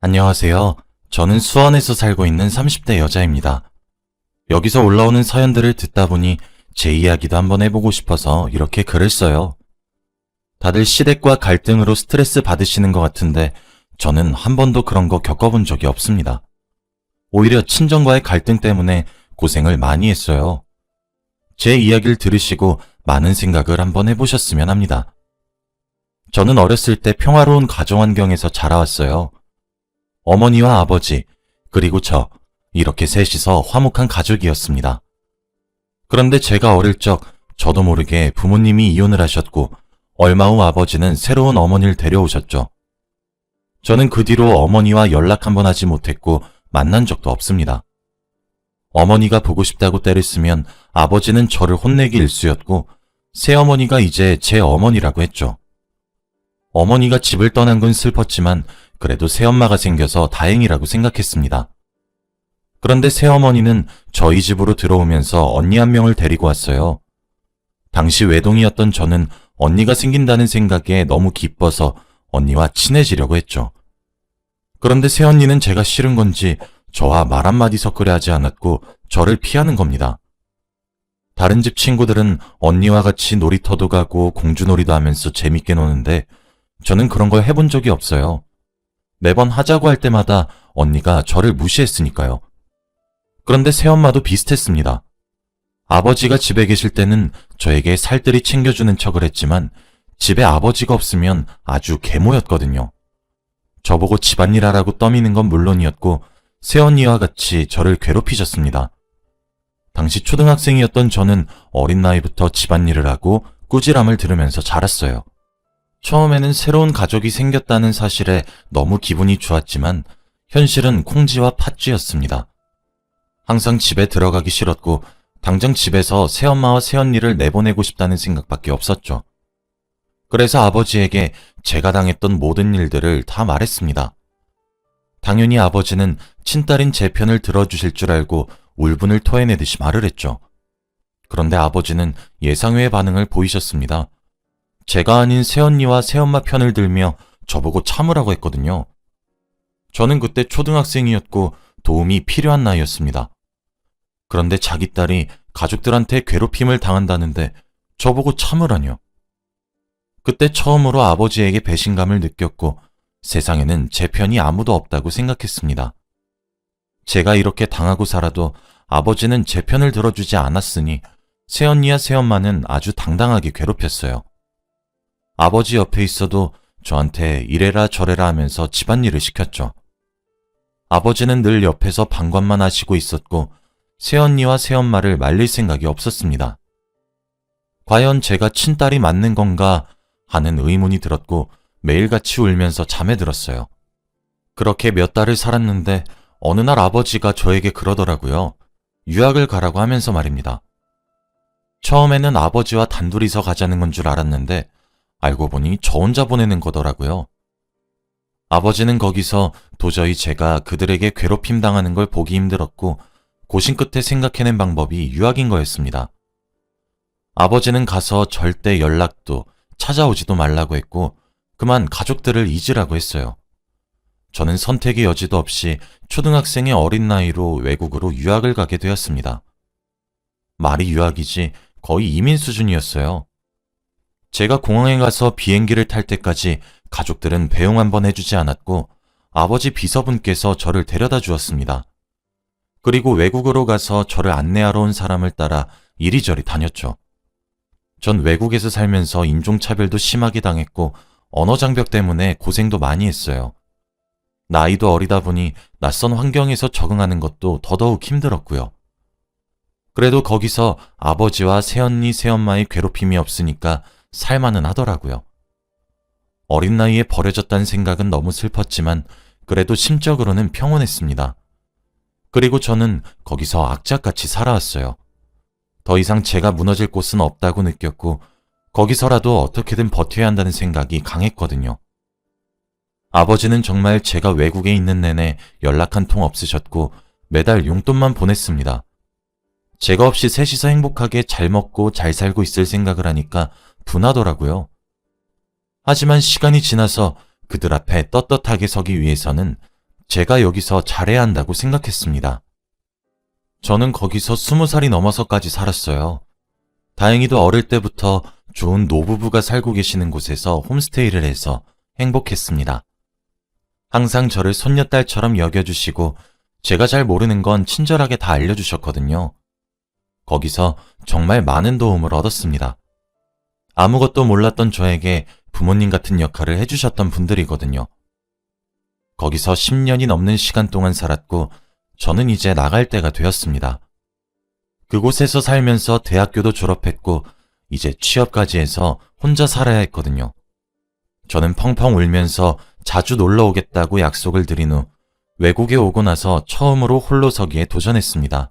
안녕하세요. 저는 수원에서 살고 있는 30대 여자입니다. 여기서 올라오는 사연들을 듣다 보니 제 이야기도 한번 해보고 싶어서 이렇게 글을 써요. 다들 시댁과 갈등으로 스트레스 받으시는 것 같은데 저는 한 번도 그런 거 겪어본 적이 없습니다. 오히려 친정과의 갈등 때문에 고생을 많이 했어요. 제 이야기를 들으시고 많은 생각을 한번 해보셨으면 합니다. 저는 어렸을 때 평화로운 가정 환경에서 자라왔어요. 어머니와 아버지, 그리고 저, 이렇게 셋이서 화목한 가족이었습니다. 그런데 제가 어릴 적 저도 모르게 부모님이 이혼을 하셨고 얼마 후 아버지는 새로운 어머니를 데려오셨죠. 저는 그 뒤로 어머니와 연락 한번 하지 못했고 만난 적도 없습니다. 어머니가 보고 싶다고 때를 쓰면 아버지는 저를 혼내기 일쑤였고 새어머니가 이제 제 어머니라고 했죠. 어머니가 집을 떠난 건 슬펐지만 그래도 새엄마가 생겨서 다행이라고 생각했습니다. 그런데 새어머니는 저희 집으로 들어오면서 언니 한 명을 데리고 왔어요. 당시 외동이었던 저는 언니가 생긴다는 생각에 너무 기뻐서 언니와 친해지려고 했죠. 그런데 새언니는 제가 싫은 건지 저와 말 한마디 섞으려 하지 않았고 저를 피하는 겁니다. 다른 집 친구들은 언니와 같이 놀이터도 가고 공주놀이도 하면서 재밌게 노는데 저는 그런 걸 해본 적이 없어요. 매번 하자고 할 때마다 언니가 저를 무시했으니까요. 그런데 새엄마도 비슷했습니다. 아버지가 집에 계실 때는 저에게 살뜰히 챙겨주는 척을 했지만 집에 아버지가 없으면 아주 계모였거든요. 저보고 집안일 하라고 떠미는 건 물론이었고 새언니와 같이 저를 괴롭히셨습니다. 당시 초등학생이었던 저는 어린 나이부터 집안일을 하고 꾸지람을 들으면서 자랐어요. 처음에는 새로운 가족이 생겼다는 사실에 너무 기분이 좋았지만 현실은 콩쥐와 팥쥐였습니다. 항상 집에 들어가기 싫었고 당장 집에서 새엄마와 새언니를 내보내고 싶다는 생각밖에 없었죠. 그래서 아버지에게 제가 당했던 모든 일들을 다 말했습니다. 당연히 아버지는 친딸인 제 편을 들어주실 줄 알고 울분을 토해내듯이 말을 했죠. 그런데 아버지는 예상외의 반응을 보이셨습니다. 제가 아닌 새언니와 새엄마 편을 들며 저보고 참으라고 했거든요. 저는 그때 초등학생이었고 도움이 필요한 나이였습니다. 그런데 자기 딸이 가족들한테 괴롭힘을 당한다는데 저보고 참으라뇨. 그때 처음으로 아버지에게 배신감을 느꼈고 세상에는 제 편이 아무도 없다고 생각했습니다. 제가 이렇게 당하고 살아도 아버지는 제 편을 들어주지 않았으니 새언니와 새엄마는 아주 당당하게 괴롭혔어요. 아버지 옆에 있어도 저한테 이래라 저래라 하면서 집안일을 시켰죠. 아버지는 늘 옆에서 방관만 하시고 있었고 새언니와 새엄마를 말릴 생각이 없었습니다. 과연 제가 친딸이 맞는 건가 하는 의문이 들었고 매일같이 울면서 잠에 들었어요. 그렇게 몇 달을 살았는데 어느 날 아버지가 저에게 그러더라고요. 유학을 가라고 하면서 말입니다. 처음에는 아버지와 단둘이서 가자는 건 줄 알았는데 알고 보니 저 혼자 보내는 거더라고요. 아버지는 거기서 도저히 제가 그들에게 괴롭힘 당하는 걸 보기 힘들었고 고심 끝에 생각해낸 방법이 유학인 거였습니다. 아버지는 가서 절대 연락도 찾아오지도 말라고 했고 그만 가족들을 잊으라고 했어요. 저는 선택의 여지도 없이 초등학생의 어린 나이로 외국으로 유학을 가게 되었습니다. 말이 유학이지 거의 이민 수준이었어요. 제가 공항에 가서 비행기를 탈 때까지 가족들은 배웅 한번 해주지 않았고 아버지 비서분께서 저를 데려다 주었습니다. 그리고 외국으로 가서 저를 안내하러 온 사람을 따라 이리저리 다녔죠. 전 외국에서 살면서 인종차별도 심하게 당했고 언어 장벽 때문에 고생도 많이 했어요. 나이도 어리다 보니 낯선 환경에서 적응하는 것도 더더욱 힘들었고요. 그래도 거기서 아버지와 새언니, 새엄마의 괴롭힘이 없으니까 살만은 하더라고요. 어린 나이에 버려졌다는 생각은 너무 슬펐지만 그래도 심적으로는 평온했습니다. 그리고 저는 거기서 악착같이 살아왔어요. 더 이상 제가 무너질 곳은 없다고 느꼈고 거기서라도 어떻게든 버텨야 한다는 생각이 강했거든요. 아버지는 정말 제가 외국에 있는 내내 연락 한 통 없으셨고 매달 용돈만 보냈습니다. 제가 없이 셋이서 행복하게 잘 먹고 잘 살고 있을 생각을 하니까 분하더라고요. 하지만 시간이 지나서 그들 앞에 떳떳하게 서기 위해서는 제가 여기서 잘해야 한다고 생각했습니다. 저는 거기서 스무 살이 넘어서까지 살았어요. 다행히도 어릴 때부터 좋은 노부부가 살고 계시는 곳에서 홈스테이를 해서 행복했습니다. 항상 저를 손녀딸처럼 여겨주시고 제가 잘 모르는 건 친절하게 다 알려주셨거든요. 거기서 정말 많은 도움을 얻었습니다. 아무것도 몰랐던 저에게 부모님 같은 역할을 해주셨던 분들이거든요. 거기서 10년이 넘는 시간 동안 살았고 저는 이제 나갈 때가 되었습니다. 그곳에서 살면서 대학교도 졸업했고 이제 취업까지 해서 혼자 살아야 했거든요. 저는 펑펑 울면서 자주 놀러 오겠다고 약속을 드린 후 외국에 오고 나서 처음으로 홀로 서기에 도전했습니다.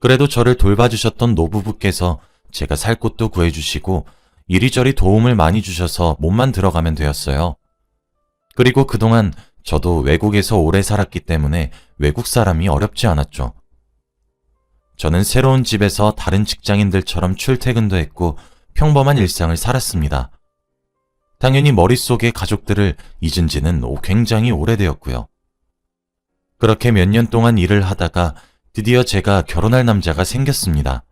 그래도 저를 돌봐주셨던 노부부께서 제가 살 곳도 구해주시고 이리저리 도움을 많이 주셔서 몸만 들어가면 되었어요. 그리고 그동안 저도 외국에서 오래 살았기 때문에 외국 사람이 어렵지 않았죠. 저는 새로운 집에서 다른 직장인들처럼 출퇴근도 했고 평범한 일상을 살았습니다. 당연히 머릿속에 가족들을 잊은 지는 오- 굉장히 오래되었고요. 그렇게 몇 년 동안 일을 하다가 드디어 제가 결혼할 남자가 생겼습니다.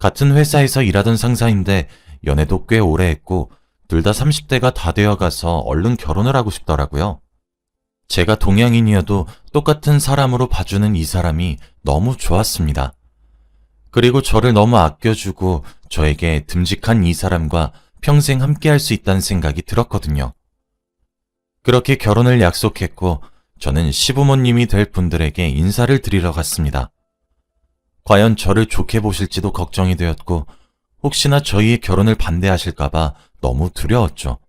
같은 회사에서 일하던 상사인데 연애도 꽤 오래 했고 둘 다 30대가 다 되어 가서 얼른 결혼을 하고 싶더라고요. 제가 동양인이어도 똑같은 사람으로 봐주는 이 사람이 너무 좋았습니다. 그리고 저를 너무 아껴주고 저에게 듬직한 이 사람과 평생 함께 할 수 있다는 생각이 들었거든요. 그렇게 결혼을 약속했고 저는 시부모님이 될 분들에게 인사를 드리러 갔습니다. 과연 저를 좋게 보실지도 걱정이 되었고 혹시나 저희의 결혼을 반대하실까봐 너무 두려웠죠.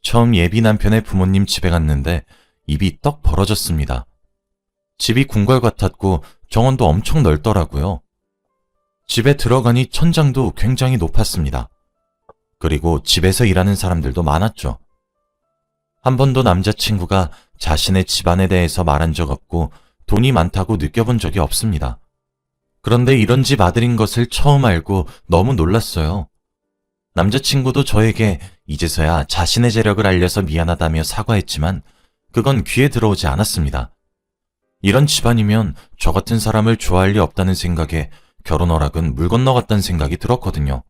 처음 예비 남편의 부모님 집에 갔는데 입이 떡 벌어졌습니다. 집이 궁궐 같았고 정원도 엄청 넓더라고요. 집에 들어가니 천장도 굉장히 높았습니다. 그리고 집에서 일하는 사람들도 많았죠. 한 번도 남자친구가 자신의 집안에 대해서 말한 적 없고 돈이 많다고 느껴본 적이 없습니다. 그런데 이런 집 아들인 것을 처음 알고 너무 놀랐어요. 남자친구도 저에게 이제서야 자신의 재력을 알려서 미안하다며 사과했지만 그건 귀에 들어오지 않았습니다. 이런 집안이면 저 같은 사람을 좋아할 리 없다는 생각에 결혼 허락은 물 건너갔다는 생각이 들었거든요.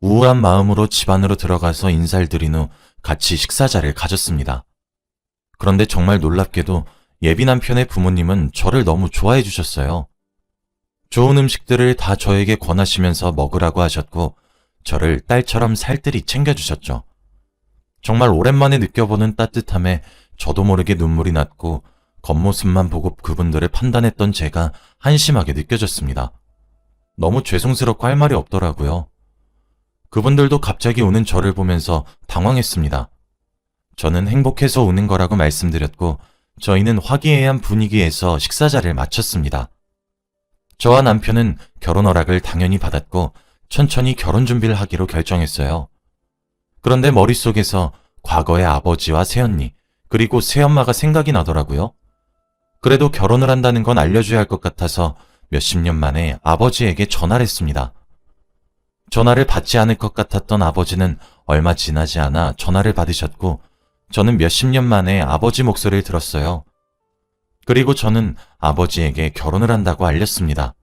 우울한 마음으로 집 안으로 들어가서 인사를 드린 후 같이 식사 자리를 가졌습니다. 그런데 정말 놀랍게도 예비 남편의 부모님은 저를 너무 좋아해 주셨어요. 좋은 음식들을 다 저에게 권하시면서 먹으라고 하셨고, 저를 딸처럼 살뜰히 챙겨주셨죠. 정말 오랜만에 느껴보는 따뜻함에 저도 모르게 눈물이 났고, 겉모습만 보고 그분들을 판단했던 제가 한심하게 느껴졌습니다. 너무 죄송스럽고 할 말이 없더라고요. 그분들도 갑자기 우는 저를 보면서 당황했습니다. 저는 행복해서 우는 거라고 말씀드렸고, 저희는 화기애애한 분위기에서 식사 자리를 마쳤습니다. 저와 남편은 결혼 허락을 당연히 받았고, 천천히 결혼 준비를 하기로 결정했어요. 그런데 머릿속에서 과거의 아버지와 새언니, 그리고 새엄마가 생각이 나더라고요. 그래도 결혼을 한다는 건 알려줘야 할 것 같아서 몇십 년 만에 아버지에게 전화를 했습니다. 전화를 받지 않을 것 같았던 아버지는 얼마 지나지 않아 전화를 받으셨고, 저는 몇십 년 만에 아버지 목소리를 들었어요. 그리고 저는 아버지에게 결혼을 한다고 알렸습니다.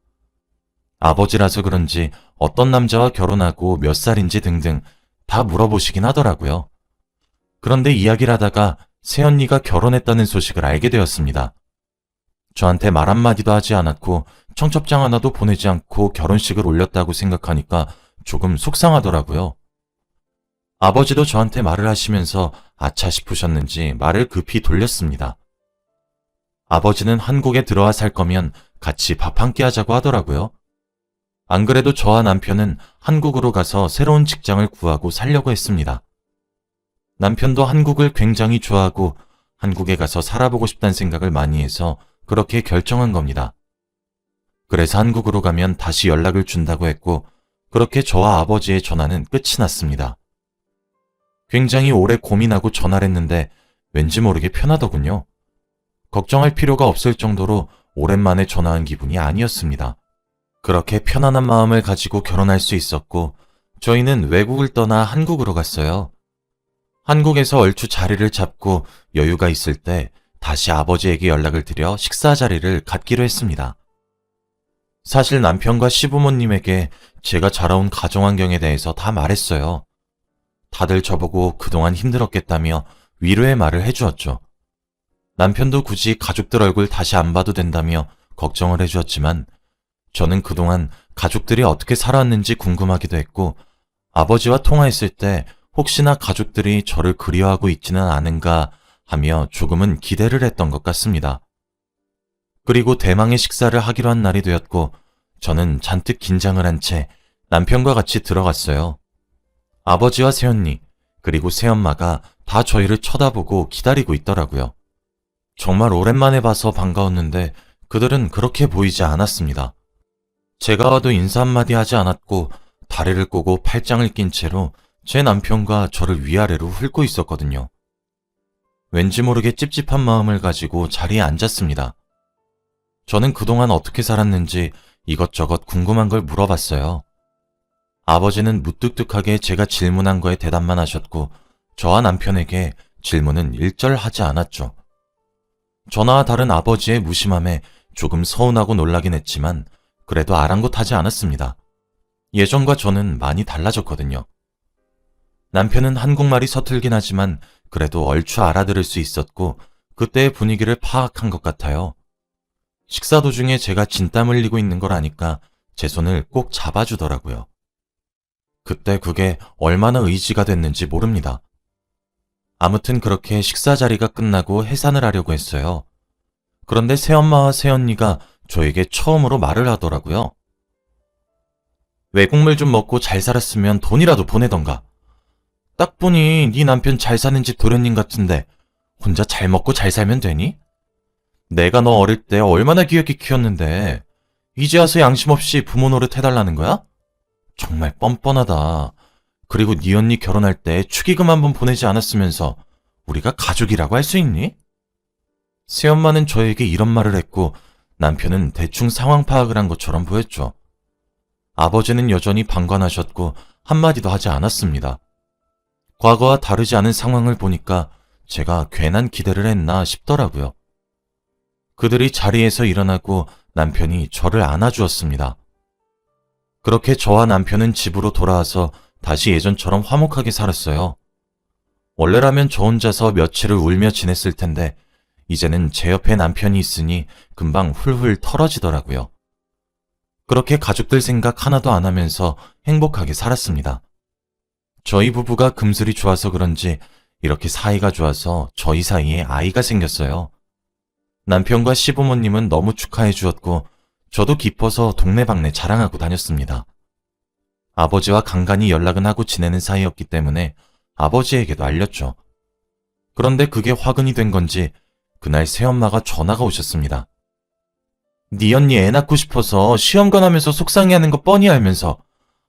아버지라서 그런지 어떤 남자와 결혼하고 몇 살인지 등등 다 물어보시긴 하더라고요. 그런데 이야기를 하다가 새언니가 결혼했다는 소식을 알게 되었습니다. 저한테 말 한마디도 하지 않았고 청첩장 하나도 보내지 않고 결혼식을 올렸다고 생각하니까 조금 속상하더라고요. 아버지도 저한테 말을 하시면서 아차 싶으셨는지 말을 급히 돌렸습니다. 아버지는 한국에 들어와 살 거면 같이 밥 한 끼 하자고 하더라고요. 안 그래도 저와 남편은 한국으로 가서 새로운 직장을 구하고 살려고 했습니다. 남편도 한국을 굉장히 좋아하고 한국에 가서 살아보고 싶다는 생각을 많이 해서 그렇게 결정한 겁니다. 그래서 한국으로 가면 다시 연락을 준다고 했고 그렇게 저와 아버지의 전화는 끝이 났습니다. 굉장히 오래 고민하고 전화를 했는데 왠지 모르게 편하더군요. 걱정할 필요가 없을 정도로 오랜만에 전화한 기분이 아니었습니다. 그렇게 편안한 마음을 가지고 결혼할 수 있었고 저희는 외국을 떠나 한국으로 갔어요. 한국에서 얼추 자리를 잡고 여유가 있을 때 다시 아버지에게 연락을 드려 식사 자리를 갖기로 했습니다. 사실 남편과 시부모님에게 제가 자라온 가정 환경에 대해서 다 말했어요. 다들 저보고 그동안 힘들었겠다며 위로의 말을 해주었죠. 남편도 굳이 가족들 얼굴 다시 안 봐도 된다며 걱정을 해주었지만 저는 그동안 가족들이 어떻게 살아왔는지 궁금하기도 했고 아버지와 통화했을 때 혹시나 가족들이 저를 그리워하고 있지는 않은가 하며 조금은 기대를 했던 것 같습니다. 그리고 대망의 식사를 하기로 한 날이 되었고 저는 잔뜩 긴장을 한 채 남편과 같이 들어갔어요. 아버지와 새언니 그리고 새엄마가 다 저희를 쳐다보고 기다리고 있더라고요. 정말 오랜만에 봐서 반가웠는데 그들은 그렇게 보이지 않았습니다. 제가 와도 인사 한마디 하지 않았고 다리를 꼬고 팔짱을 낀 채로 제 남편과 저를 위아래로 훑고 있었거든요. 왠지 모르게 찝찝한 마음을 가지고 자리에 앉았습니다. 저는 그동안 어떻게 살았는지 이것저것 궁금한 걸 물어봤어요. 아버지는 무뚝뚝하게 제가 질문한 거에 대답만 하셨고 저와 남편에게 질문은 일절 하지 않았죠. 저나 다른 아버지의 무심함에 조금 서운하고 놀라긴 했지만 그래도 아랑곳하지 않았습니다. 예전과 저는 많이 달라졌거든요. 남편은 한국말이 서툴긴 하지만 그래도 얼추 알아들을 수 있었고 그때의 분위기를 파악한 것 같아요. 식사 도중에 제가 진땀 흘리고 있는 걸 아니까 제 손을 꼭 잡아주더라고요. 그때 그게 얼마나 의지가 됐는지 모릅니다. 아무튼 그렇게 식사 자리가 끝나고 해산을 하려고 했어요. 그런데 새엄마와 새언니가 저에게 처음으로 말을 하더라고요. 외국물 좀 먹고 잘 살았으면 돈이라도 보내던가. 딱 보니 네 남편 잘 사는 집 도련님 같은데 혼자 잘 먹고 잘 살면 되니? 내가 너 어릴 때 얼마나 귀엽게 키웠는데 이제 와서 양심 없이 부모 노릇 해달라는 거야? 정말 뻔뻔하다. 그리고 네 언니 결혼할 때 축의금 한 번 보내지 않았으면서 우리가 가족이라고 할 수 있니? 새엄마는 저에게 이런 말을 했고 남편은 대충 상황 파악을 한 것처럼 보였죠. 아버지는 여전히 방관하셨고 한마디도 하지 않았습니다. 과거와 다르지 않은 상황을 보니까 제가 괜한 기대를 했나 싶더라고요. 그들이 자리에서 일어나고 남편이 저를 안아주었습니다. 그렇게 저와 남편은 집으로 돌아와서 다시 예전처럼 화목하게 살았어요. 원래라면 저 혼자서 며칠을 울며 지냈을 텐데 이제는 제 옆에 남편이 있으니 금방 훌훌 털어지더라고요. 그렇게 가족들 생각 하나도 안 하면서 행복하게 살았습니다. 저희 부부가 금슬이 좋아서 그런지 이렇게 사이가 좋아서 저희 사이에 아이가 생겼어요. 남편과 시부모님은 너무 축하해 주었고 저도 기뻐서 동네방네 자랑하고 다녔습니다. 아버지와 간간히 연락은 하고 지내는 사이였기 때문에 아버지에게도 알렸죠. 그런데 그게 화근이 된 건지 그날 새엄마가 전화가 오셨습니다. 네 언니 애 낳고 싶어서 시험관 하면서 속상해하는 거 뻔히 알면서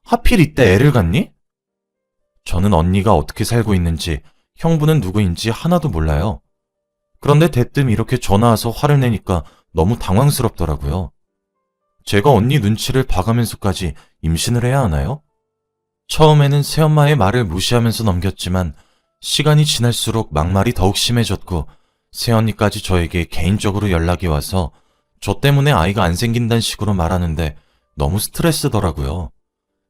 하필 이때 애를 갖니? 저는 언니가 어떻게 살고 있는지 형부는 누구인지 하나도 몰라요. 그런데 대뜸 이렇게 전화 와서 화를 내니까 너무 당황스럽더라고요. 제가 언니 눈치를 봐가면서까지 임신을 해야 하나요? 처음에는 새엄마의 말을 무시하면서 넘겼지만 시간이 지날수록 막말이 더욱 심해졌고 새언니까지 저에게 개인적으로 연락이 와서 저 때문에 아이가 안 생긴다는 식으로 말하는데 너무 스트레스더라고요.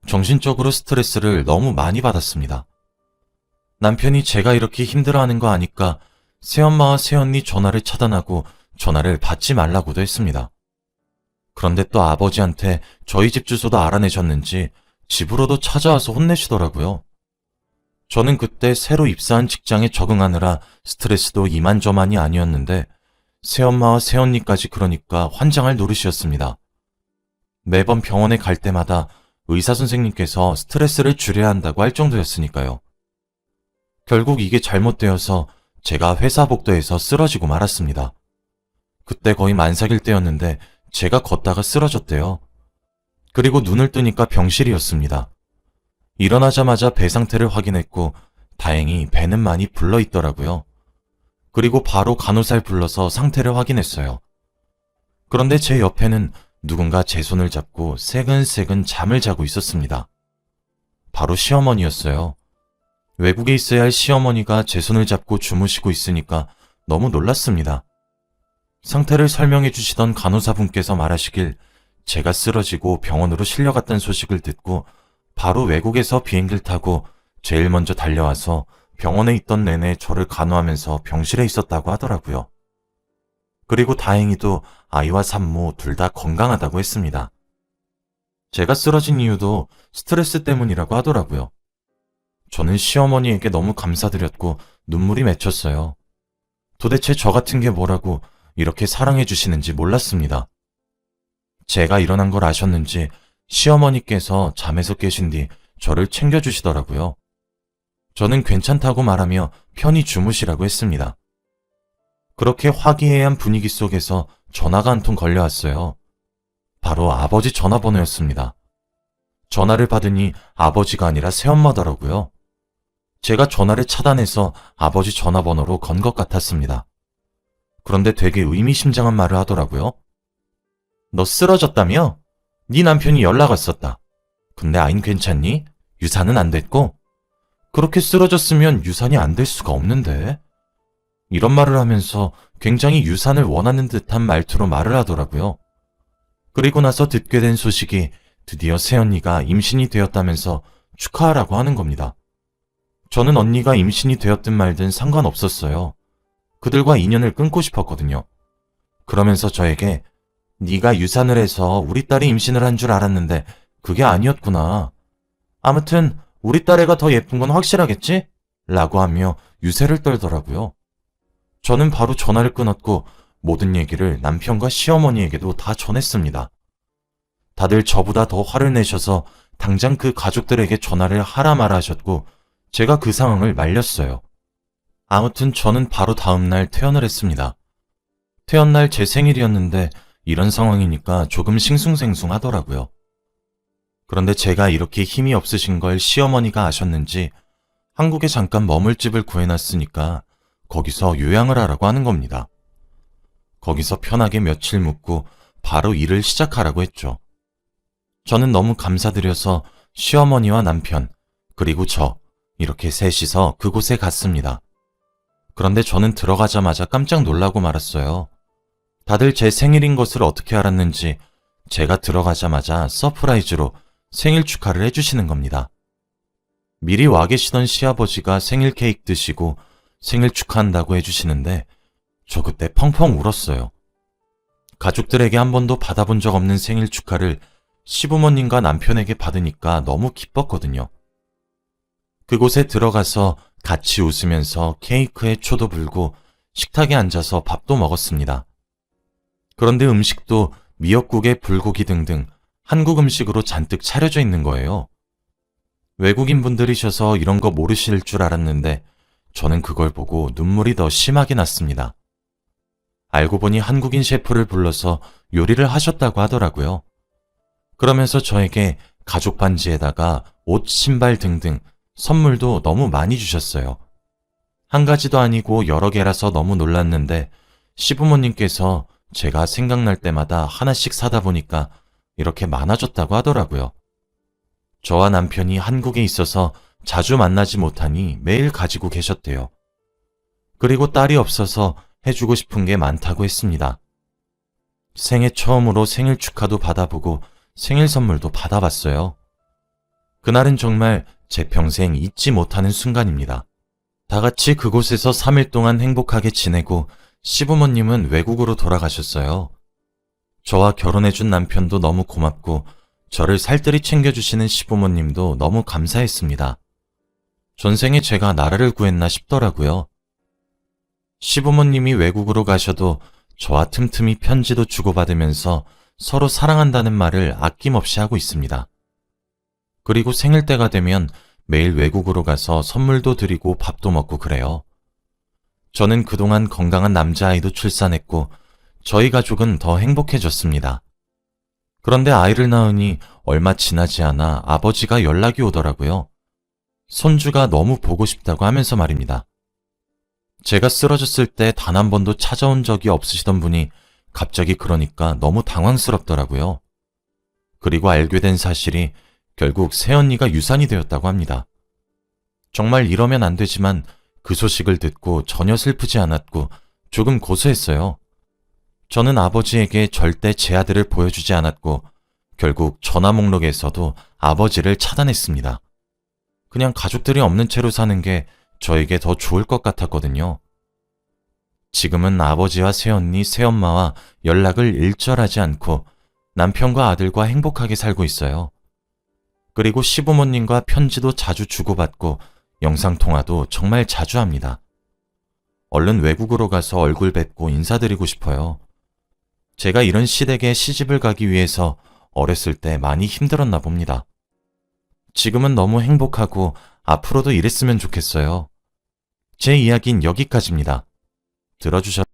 정신적으로 스트레스를 너무 많이 받았습니다. 남편이 제가 이렇게 힘들어하는 거 아니까 새엄마와 새언니 전화를 차단하고 전화를 받지 말라고도 했습니다. 그런데 또 아버지한테 저희 집 주소도 알아내셨는지 집으로도 찾아와서 혼내시더라고요. 저는 그때 새로 입사한 직장에 적응하느라 스트레스도 이만저만이 아니었는데 새엄마와 새언니까지 그러니까 환장할 노릇이었습니다. 매번 병원에 갈 때마다 의사 선생님께서 스트레스를 줄여야 한다고 할 정도였으니까요. 결국 이게 잘못되어서 제가 회사 복도에서 쓰러지고 말았습니다. 그때 거의 만삭일 때였는데 제가 걷다가 쓰러졌대요. 그리고 눈을 뜨니까 병실이었습니다. 일어나자마자 배 상태를 확인했고 다행히 배는 많이 불러 있더라고요. 그리고 바로 간호사를 불러서 상태를 확인했어요. 그런데 제 옆에는 누군가 제 손을 잡고 새근새근 잠을 자고 있었습니다. 바로 시어머니였어요. 외국에 있어야 할 시어머니가 제 손을 잡고 주무시고 있으니까 너무 놀랐습니다. 상태를 설명해 주시던 간호사분께서 말하시길 제가 쓰러지고 병원으로 실려갔다는 소식을 듣고 바로 외국에서 비행기를 타고 제일 먼저 달려와서 병원에 있던 내내 저를 간호하면서 병실에 있었다고 하더라고요. 그리고 다행히도 아이와 산모 둘 다 건강하다고 했습니다. 제가 쓰러진 이유도 스트레스 때문이라고 하더라고요. 저는 시어머니에게 너무 감사드렸고 눈물이 맺혔어요. 도대체 저 같은 게 뭐라고 이렇게 사랑해 주시는지 몰랐습니다. 제가 일어난 걸 아셨는지 시어머니께서 잠에서 깨신 뒤 저를 챙겨주시더라고요. 저는 괜찮다고 말하며 편히 주무시라고 했습니다. 그렇게 화기애애한 분위기 속에서 전화가 한 통 걸려왔어요. 바로 아버지 전화번호였습니다. 전화를 받으니 아버지가 아니라 새엄마더라고요. 제가 전화를 차단해서 아버지 전화번호로 건 것 같았습니다. 그런데 되게 의미심장한 말을 하더라고요. 너 쓰러졌다며? 네 남편이 연락 왔었다. 근데 아인 괜찮니? 유산은 안 됐고? 그렇게 쓰러졌으면 유산이 안 될 수가 없는데? 이런 말을 하면서 굉장히 유산을 원하는 듯한 말투로 말을 하더라고요. 그리고 나서 듣게 된 소식이 드디어 새언니가 임신이 되었다면서 축하하라고 하는 겁니다. 저는 언니가 임신이 되었든 말든 상관없었어요. 그들과 인연을 끊고 싶었거든요. 그러면서 저에게 네가 유산을 해서 우리 딸이 임신을 한 줄 알았는데 그게 아니었구나. 아무튼 우리 딸애가 더 예쁜 건 확실하겠지? 라고 하며 유세를 떨더라고요. 저는 바로 전화를 끊었고 모든 얘기를 남편과 시어머니에게도 다 전했습니다. 다들 저보다 더 화를 내셔서 당장 그 가족들에게 전화를 하라 말아 하셨고 제가 그 상황을 말렸어요. 아무튼 저는 바로 다음날 퇴원을 했습니다. 퇴원날 제 생일이었는데 이런 상황이니까 조금 싱숭생숭 하더라고요. 그런데 제가 이렇게 힘이 없으신 걸 시어머니가 아셨는지 한국에 잠깐 머물 집을 구해놨으니까 거기서 요양을 하라고 하는 겁니다. 거기서 편하게 며칠 묵고 바로 일을 시작하라고 했죠. 저는 너무 감사드려서 시어머니와 남편, 그리고 저, 이렇게 셋이서 그곳에 갔습니다. 그런데 저는 들어가자마자 깜짝 놀라고 말았어요. 다들 제 생일인 것을 어떻게 알았는지 제가 들어가자마자 서프라이즈로 생일 축하를 해주시는 겁니다. 미리 와 계시던 시아버지가 생일 케이크 드시고 생일 축하한다고 해주시는데 저 그때 펑펑 울었어요. 가족들에게 한 번도 받아본 적 없는 생일 축하를 시부모님과 남편에게 받으니까 너무 기뻤거든요. 그곳에 들어가서 같이 웃으면서 케이크에 초도 불고 식탁에 앉아서 밥도 먹었습니다. 그런데 음식도 미역국에 불고기 등등 한국 음식으로 잔뜩 차려져 있는 거예요. 외국인 분들이셔서 이런 거 모르실 줄 알았는데 저는 그걸 보고 눈물이 더 심하게 났습니다. 알고 보니 한국인 셰프를 불러서 요리를 하셨다고 하더라고요. 그러면서 저에게 가죽 반지에다가 옷, 신발 등등 선물도 너무 많이 주셨어요. 한 가지도 아니고 여러 개라서 너무 놀랐는데 시부모님께서 제가 생각날 때마다 하나씩 사다 보니까 이렇게 많아졌다고 하더라고요. 저와 남편이 한국에 있어서 자주 만나지 못하니 매일 가지고 계셨대요. 그리고 딸이 없어서 해주고 싶은 게 많다고 했습니다. 생애 처음으로 생일 축하도 받아보고 생일 선물도 받아봤어요. 그날은 정말 제 평생 잊지 못하는 순간입니다. 다 같이 그곳에서 3일 동안 행복하게 지내고 시부모님은 외국으로 돌아가셨어요. 저와 결혼해준 남편도 너무 고맙고 저를 살뜰히 챙겨주시는 시부모님도 너무 감사했습니다. 전생에 제가 나라를 구했나 싶더라고요. 시부모님이 외국으로 가셔도 저와 틈틈이 편지도 주고받으면서 서로 사랑한다는 말을 아낌없이 하고 있습니다. 그리고 생일 때가 되면 매일 외국으로 가서 선물도 드리고 밥도 먹고 그래요. 저는 그동안 건강한 남자아이도 출산했고 저희 가족은 더 행복해졌습니다. 그런데 아이를 낳으니 얼마 지나지 않아 아버지가 연락이 오더라고요. 손주가 너무 보고 싶다고 하면서 말입니다. 제가 쓰러졌을 때 단 한 번도 찾아온 적이 없으시던 분이 갑자기 그러니까 너무 당황스럽더라고요. 그리고 알게 된 사실이 결국 새언니가 유산이 되었다고 합니다. 정말 이러면 안 되지만 그 소식을 듣고 전혀 슬프지 않았고 조금 고소했어요. 저는 아버지에게 절대 제 아들을 보여주지 않았고 결국 전화 목록에서도 아버지를 차단했습니다. 그냥 가족들이 없는 채로 사는 게 저에게 더 좋을 것 같았거든요. 지금은 아버지와 새언니, 새엄마와 연락을 일절하지 않고 남편과 아들과 행복하게 살고 있어요. 그리고 시부모님과 편지도 자주 주고받고 영상통화도 정말 자주 합니다. 얼른 외국으로 가서 얼굴 뵙고 인사드리고 싶어요. 제가 이런 시댁에 시집을 가기 위해서 어렸을 때 많이 힘들었나 봅니다. 지금은 너무 행복하고 앞으로도 이랬으면 좋겠어요. 제 이야기는 여기까지입니다. 들어주셔